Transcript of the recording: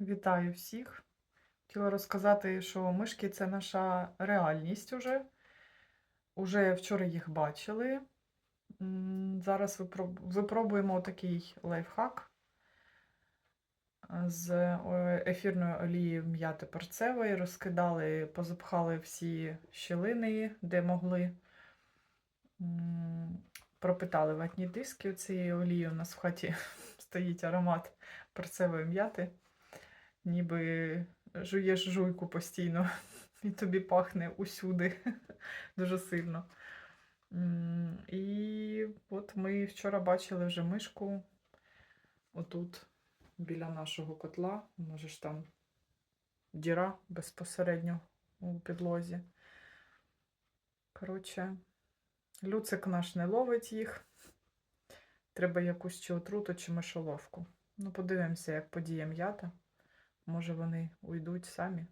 Вітаю всіх. Хотіла розказати, що мишки це наша реальність уже. Уже вчора їх бачили. Зараз випробуємо такий лайфхак з е, ефірною олією м'яти перцевої. Розкидали, позапхали всі щілини, де могли. Пропитали ватні диски цією олією. У нас в хаті стоїть аромат перцевої м'яти ніби жуєш жуйку постійно, і тобі пахне усюди дуже сильно. І от ми вчора бачили вже мишку отут, біля нашого котла. Може ж там діра безпосередньо у підлозі. Коротше, люцик наш не ловить їх. Треба якусь чи отруту, чи мишоловку. Ну, подивимося, як подіє м'ята. Може, вони уйдуть самі.